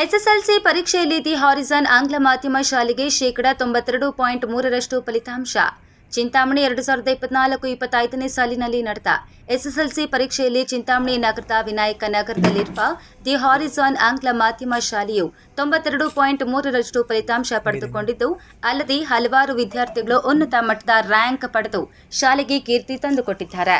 SSLC ಪರೀಕ್ಷೆಯಲ್ಲಿ the Harrison ಆಂಗ್ಲ ಮಾಧ್ಯಮ ಶಾಲೆಗೆ ಶೇಕಡಾ ತೊಂಬತ್ತೆರಡು ಪಾಯಿಂಟ್ ಮೂರರಷ್ಟು ಫಲಿತಾಂಶ. ಚಿಂತಾಮಣಿ ಎರಡು ಸಾವಿರದ ಇಪ್ಪತ್ನಾಲ್ಕು ಇಪ್ಪತ್ತೈದನೇ ಸಾಲಿನಲ್ಲಿ ನಡೆದ ಎಸ್ಎಸ್ಎಲ್ಸಿ ಪರೀಕ್ಷೆಯಲ್ಲಿ ಚಿಂತಾಮಣಿ ನಗರದ ವಿನಾಯಕ ನಗರದಲ್ಲಿರುವ ದಿ ಹಾರಿಜಾನ್ ಆಂಗ್ಲ ಮಾಧ್ಯಮ ಶಾಲೆಯು ತೊಂಬತ್ತೆರಡು ಪಾಯಿಂಟ್ ಮೂರರಷ್ಟು ಫಲಿತಾಂಶ ಪಡೆದುಕೊಂಡಿದ್ದು, ಅಲ್ಲದೆ ಹಲವಾರು ವಿದ್ಯಾರ್ಥಿಗಳು ಉನ್ನತ ಮಟ್ಟದ ರ್ಯಾಂಕ್ ಪಡೆದು ಶಾಲೆಗೆ ಕೀರ್ತಿ ತಂದುಕೊಟ್ಟಿದ್ದಾರೆ.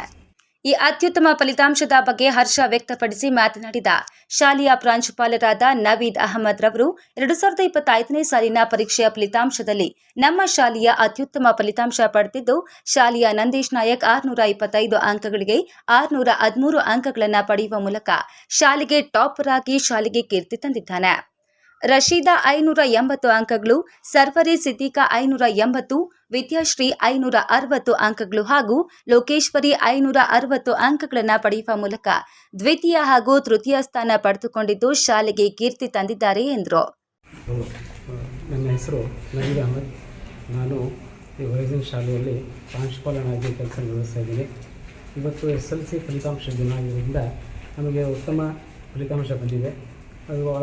ಈ ಅತ್ಯುತ್ತಮ ಫಲಿತಾಂಶದ ಬಗ್ಗೆ ಹರ್ಷ ವ್ಯಕ್ತಪಡಿಸಿ ಮಾತನಾಡಿದ ಶಾಲೆಯ ಪ್ರಾಂಶುಪಾಲರಾದ ನವೀದ್ ಅಹಮದ್ ರವರು, ಎರಡು ಸಾವಿರದ ಇಪ್ಪತ್ತೈದನೇ ಸಾಲಿನ ಪರೀಕ್ಷೆಯ ಫಲಿತಾಂಶದಲ್ಲಿ ನಮ್ಮ ಶಾಲೆಯ ಅತ್ಯುತ್ತಮ ಫಲಿತಾಂಶ ಪಡೆದಿದ್ದು, ಶಾಲೆಯ ನಂದೀಶ್ ನಾಯಕ್ ಆರುನೂರ ಇಪ್ಪತ್ತೈದು ಅಂಕಗಳಿಗೆ ಆರುನೂರ ಹದಿಮೂರು ಅಂಕಗಳನ್ನು ಪಡೆಯುವ ಮೂಲಕ ಶಾಲೆಗೆ ಟಾಪರ್ ಆಗಿ ಶಾಲೆಗೆ ಕೀರ್ತಿ ತಂದಿದ್ದಾನೆ. ರಶೀದಾ ಐನೂರ ಎಂಬತ್ತು ಅಂಕಗಳು, ಸರ್ವರಿ ಸಿದ್ದಿಕಾ ಐನೂರ ಎಂಬತ್ತು, ವಿದ್ಯಾಶ್ರೀ ಐನೂರ ಅರವತ್ತು ಅಂಕಗಳು ಹಾಗೂ ಲೋಕೇಶ್ವರಿ ಐನೂರ ಅರವತ್ತು ಅಂಕಗಳನ್ನು ಪಡೆಯುವ ಮೂಲಕ ದ್ವಿತೀಯ ಹಾಗೂ ತೃತೀಯ ಸ್ಥಾನ ಪಡೆದುಕೊಂಡಿದ್ದು ಶಾಲೆಗೆ ಕೀರ್ತಿ ತಂದಿದ್ದಾರೆ ಎಂದರು. ನನ್ನ ಹೆಸರು ನವೀದ್ ಅಹಮದ್. ನಾನು ಈ ಹೊರಗಿನ ಶಾಲೆಯಲ್ಲಿ ಪ್ರಾಂಶುಪಾಲನಾಗಿ ಕೆಲಸ ನಿರ್ವಹಿಸ್ತಾ ಇದ್ದೀನಿ. ಇವತ್ತು ಎಸ್ ಎಲ್ ಸಿ ಫಲಿತಾಂಶ ದಿನ ಆಗಿರೋದ್ರಿಂದ ನಮಗೆ ಉತ್ತಮ ಫಲಿತಾಂಶ ಬಂದಿದೆ.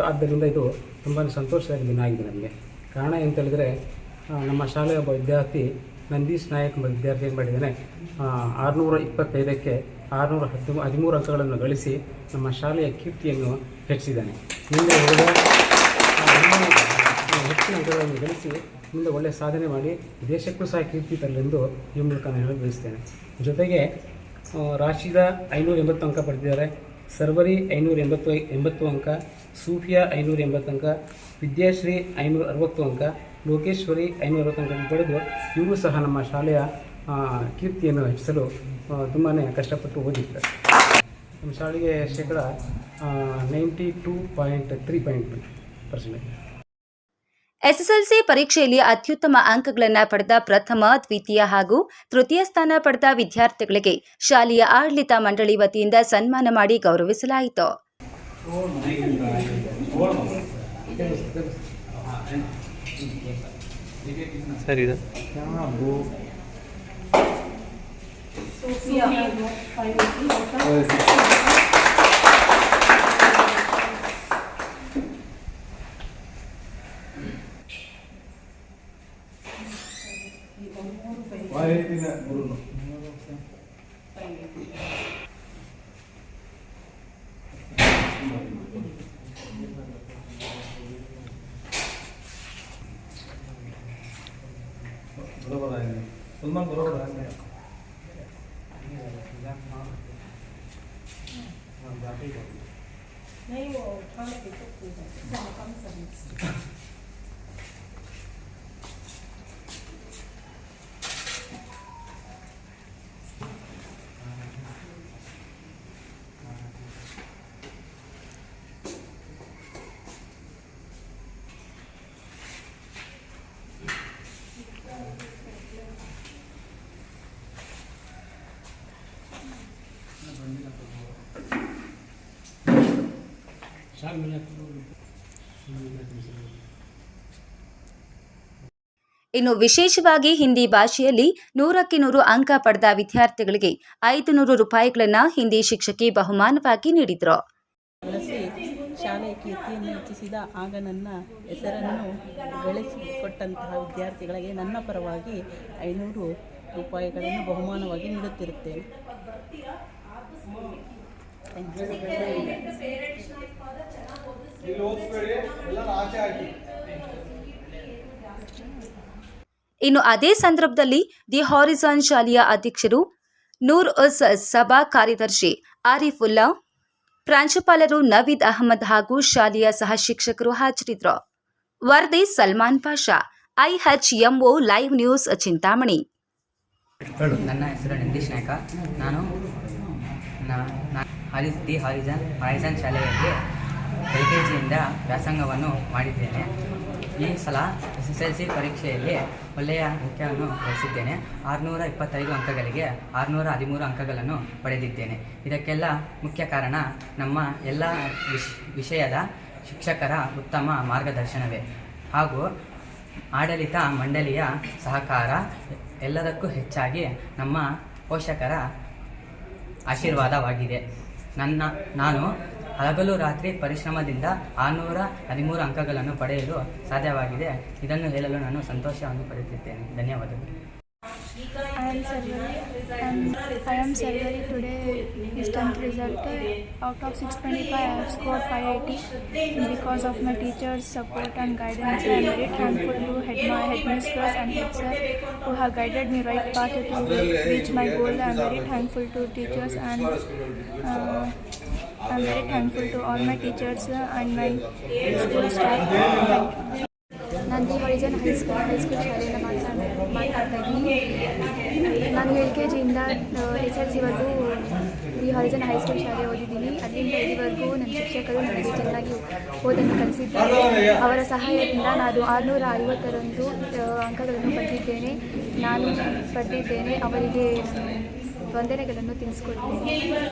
ಆದ್ದರಿಂದ ಇದು ತುಂಬಾ ಸಂತೋಷದ ದಿನ ಆಗಿದೆ ನಮಗೆ. ಕಾರಣ ಅಂತೇಳಿದರೆ ನಮ್ಮ ಶಾಲೆಯ ಒಬ್ಬ ವಿದ್ಯಾರ್ಥಿ ನಂದೀಶ್ ನಾಯಕ್ ಎಂಬ ವಿದ್ಯಾರ್ಥಿ ಏನು ಮಾಡಿದ್ದಾನೆ ಆರುನೂರ ಇಪ್ಪತ್ತೈದಕ್ಕೆ ಆರುನೂರ ಹತ್ತು ಹದಿಮೂರು ಅಂಕಗಳನ್ನು ಗಳಿಸಿ ನಮ್ಮ ಶಾಲೆಯ ಕೀರ್ತಿಯನ್ನು ಹೆಚ್ಚಿಸಿದ್ದಾನೆ. ಮುಂದೆ ಹುಡುಗ ಹೆಚ್ಚಿನ ಅಂಕಗಳನ್ನು ಗಳಿಸಿ ಮುಂದೆ ಒಳ್ಳೆಯ ಸಾಧನೆ ಮಾಡಿ ದೇಶಕ್ಕೂ ಸಹ ಕೀರ್ತಿ ತರಲೆಂದು ಈ ಮೂಲಕ ನಾನು ಬಯಸ್ತೇನೆ. ಜೊತೆಗೆ ರಾಶಿದ ಐನೂರ ಎಂಬತ್ತು ಅಂಕ ಪಡೆದಿದ್ದಾರೆ. ಸರ್ವರಿ ಐನೂರ ಎಂಬತ್ತು ಎಂಬತ್ತು ಅಂಕ, ಸೂಫಿಯಾ ಐನೂರ ಎಂಬತ್ತು ಅಂಕ, ವಿದ್ಯಾಶ್ರೀ ಐನೂರ ಅರವತ್ತು ಅಂಕ, ಲೋಕೇಶ್ವರಿ ಐನೂರ ಅರವತ್ತು ಅಂಕ ಪಡೆದು ಇವರು ಸಹ ನಮ್ಮ ಶಾಲೆಯ ಕೀರ್ತಿಯನ್ನು ಹೆಚ್ಚಿಸಲು ತುಂಬಾ ಕಷ್ಟಪಟ್ಟು ಓದಿದ್ದಾರೆ. ನಮ್ಮ ಶಾಲೆಗೆ ಶೇಕಡ ninety two point three point percentage SSLC ಪರೀಕ್ಷೆಯಲ್ಲಿ ಅತ್ಯುತ್ತಮ ಅಂಕಗಳನ್ನು ಪಡೆದ ಪ್ರಥಮ ದ್ವಿತೀಯ ಹಾಗೂ ತೃತೀಯ ಸ್ಥಾನ ಪಡೆದ ವಿದ್ಯಾರ್ಥಿಗಳಿಗೆ ಶಾಲೆಯ ಆಡಳಿತ ಮಂಡಳಿ ವತಿಯಿಂದ ಸನ್ಮಾನ ಮಾಡಿ ಗೌರವಿಸಲಾಯಿತು. ಸರಿ 걸어봐야겠네. 손만 걸어봐야겠네. 네, 이거 다음에 또 보자. 아, 감사합니다. ಇನ್ನು ವಿಶೇಷವಾಗಿ ಹಿಂದಿ ಭಾಷೆಯಲ್ಲಿ ನೂರಕ್ಕೆ ನೂರು ಅಂಕ ಪಡೆದ ವಿದ್ಯಾರ್ಥಿಗಳಿಗೆ ಐದು ನೂರು ರೂಪಾಯಿಗಳನ್ನು ಹಿಂದಿ ಶಿಕ್ಷಕಿ ಬಹುಮಾನವಾಗಿ ನೀಡಿದರು. ಶಾಲೆಯ ಕೀರ್ತಿಯನ್ನು ಹೆಚ್ಚಿಸಿದ ಆಗ ನನ್ನ ಹೆಸರನ್ನು ಗಳಿಸಿಕೊಟ್ಟಂತಹ ವಿದ್ಯಾರ್ಥಿಗಳಿಗೆ ನನ್ನ ಪರವಾಗಿ ಐನೂರು ರೂಪಾಯಿಗಳನ್ನು ಬಹುಮಾನವಾಗಿ ನೀಡುತ್ತಿರುತ್ತೇನೆ. ಇನ್ನು ಅದೇ ಸಂದರ್ಭದಲ್ಲಿ ದಿ ಹಾರಿಸನ್ ಶಾಲೆಯ ಅಧ್ಯಕ್ಷರು ನೂರ್ ಉಸ್ ಸಭಾ ಕಾರ್ಯದರ್ಶಿ ಆರಿಫುಲ್ಲಾ ಪ್ರಾಂಶುಪಾಲರು ನವೀದ್ ಅಹಮದ್ ಹಾಗೂ ಶಾಲೆಯ ಸಹ ಶಿಕ್ಷಕರು ಹಾಜರಿದ್ದರು. ವರದಿ Salman Pasha IHMO live news Chintamani. ನನ್ನ ಹೆಸರು ನಿತೀಶ್ ನಾಯ್ಕ. ನಾನು ದಿ ಹಾರಿಜನ್ ಹಾರಿಜನ್ ಶಾಲೆಯಲ್ಲಿ ಎಲ್ ಕೆ ಜಿಯಿಂದ ವ್ಯಾಸಂಗವನ್ನು ಮಾಡಿದ್ದೇನೆ. ಈ ಸಲ ಎಸ್ ಎಸ್ ಎಲ್ ಸಿ ಪರೀಕ್ಷೆಯಲ್ಲಿ ಒಳ್ಳೆಯ ಅಂಕವನ್ನು ಗಳಿಸಿದ್ದೇನೆ. ಆರುನೂರ ಇಪ್ಪತ್ತೈದು ಅಂಕಗಳಿಗೆ ಆರುನೂರ ಹದಿಮೂರು ಅಂಕಗಳನ್ನು ಪಡೆದಿದ್ದೇನೆ. ಇದಕ್ಕೆಲ್ಲ ಮುಖ್ಯ ಕಾರಣ ನಮ್ಮ ಎಲ್ಲ ವಿಷ್, ವಿಷಯದ ಶಿಕ್ಷಕರ ಉತ್ತಮ ಮಾರ್ಗದರ್ಶನವೇ. ಹಾಗೂ ಆಡಳಿತ ಮಂಡಳಿಯ ಸಹಕಾರ ಎಲ್ಲದಕ್ಕೂ ಹೆಚ್ಚಾಗಿ ನಮ್ಮ ಪೋಷಕರ ಆಶೀರ್ವಾದವಾಗಿದೆ. ನನ್ನ, ನಾನು ಹಗಲು ರಾತ್ರಿ ಪರಿಶ್ರಮದಿಂದ ಆರುನೂರ ಹದಿಮೂರು ಅಂಕಗಳನ್ನು ಪಡೆಯಲು ಸಾಧ್ಯವಾಗಿದೆ ಇದನ್ನು ಹೇಳಲು ನಾನು ಸಂತೋಷವನ್ನು ಪಡೆಯುತ್ತಿದ್ದೇನೆ ಧನ್ಯವಾದಗಳು I am Sarvari and today is 10th result. Of 625 I have scored 580 because of my teachers support and guidance. I am very thankful to my headmistress and head who guided me right path to reach my goal. I am uh, I am very thankful to all my teachers and my school staff. High horizon high school ಶಾಲೆಯಿಂದ ಮಾತಾಡ ಮಾತಾಡ್ತಾ ಇದ್ದೀನಿ ನಾನು L K ಜಿಯಿಂದ S L ಸಿವರೆಗೂ the high school ಶಾಲೆ ಓದಿದ್ದೀನಿ. ಅಲ್ಲಿಂದ ಇಲ್ಲಿವರೆಗೂ ನನ್ನ ಶಿಕ್ಷಕರು ನನಗೆ ಚೆನ್ನಾಗಿ ಓದನ್ನು ಕಲಿಸಿದ್ದಾರೆ. ಅವರ ಸಹಾಯದಿಂದ ನಾನು ಆರುನೂರ ಐವತ್ತರಂದು ಅಂಕಗಳನ್ನು ಪಡೆದಿದ್ದೇನೆ. ನಾನು ಪಡೆದಿದ್ದೇನೆ. ಅವರಿಗೆ ನಾನು ವಂದನೆಗಳನ್ನು ತಿಳಿಸ್ಕೊಡ್ತೇನೆ.